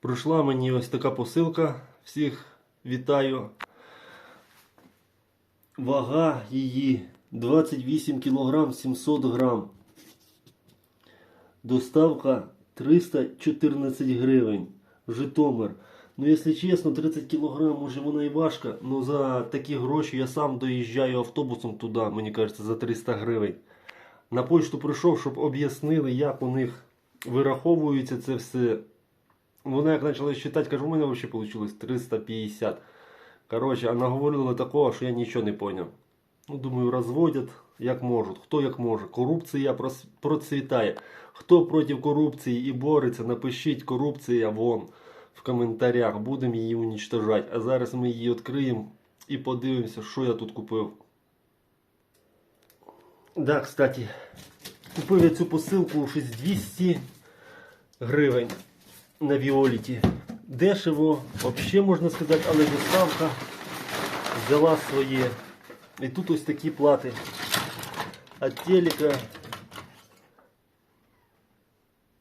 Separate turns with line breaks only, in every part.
Прийшла мені ось така посилка. Всіх вітаю. Вага її 28 кг 700 грам. Доставка 314 гривень. Житомир. Ну, якщо чесно, 30 кг, може вона і важка, але за такі гроші я сам доїжджаю автобусом туди, мені кажеться, за 300 гривень. На почту прийшов, щоб об'яснили, як у них вираховується це все. Вона як почала считати, кажу, у мене взагалі вийшло 350. Коротше, а наговорили такого, що я нічого не зрозумів. Ну, думаю, розводять як можуть, хто як може. Корупція процвітає. Хто проти корупції і бореться, напишіть корупція вон в коментарях. Будемо її уничтожати. А зараз ми її відкриємо і подивимося, що я тут купив. Да, кстати, купив я цю посилку щось 200 гривень на Віоліті. Дешево, взагалі можна сказати, але доставка взяла своє. І тут ось такі плати. От телека.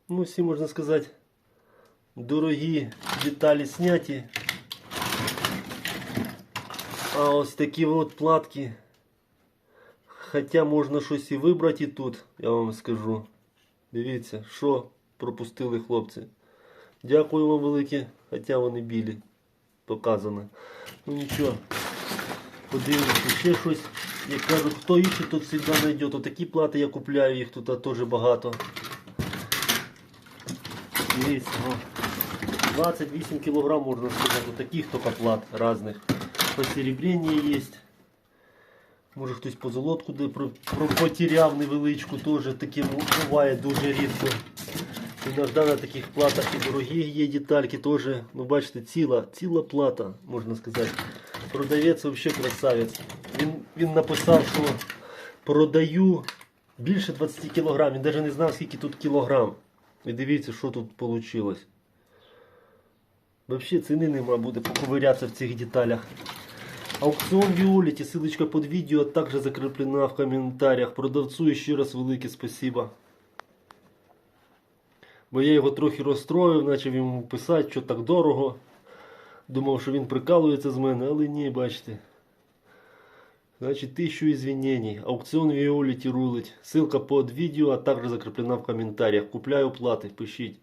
Ну, всі можна сказати, дорогі деталі зняті. А ось такі от платки. Хоча можна щось і вибрати тут, я вам скажу. Дивіться, що пропустили хлопці. Дякую вам велике, хоча вони білі. Показано. Ну нічого. Подивимося ще щось. Як кажуть, хто інший, тут завжди знайде. Отакі плати я купляю, їх тут теж багато. О. 28 кілограм можна сказати. Таких тільки плат різних. Посеребрення є. Може хтось про- про- потеряв невеличку, теж таке буває дуже рідко. Іноді на таких платах і дорогі є детальки теж. Ну бачите, ціла, ціла плата, можна сказати. Продавець взагалі красавець. Він, він написав, що продаю більше 20 кг. Він навіть не знав, скільки тут кілограм. І дивіться, що тут вийшло. Взагалі ціни нема, буде поковирятися в цих деталях. Аукцион Виолити, ссылочка под видео также закреплена в комментариях. Продавцу ще раз велике спасибо. Бо я його трохи розстроїв, почав йому писати, що так дорого. Думав, що він прикалується з мене, але ні, бачите. Значить, тисячу извинений. Аукціон Віоліті рулить. Ссылка под видео, а также закреплена в комментариях. Купляю плати, пишіть.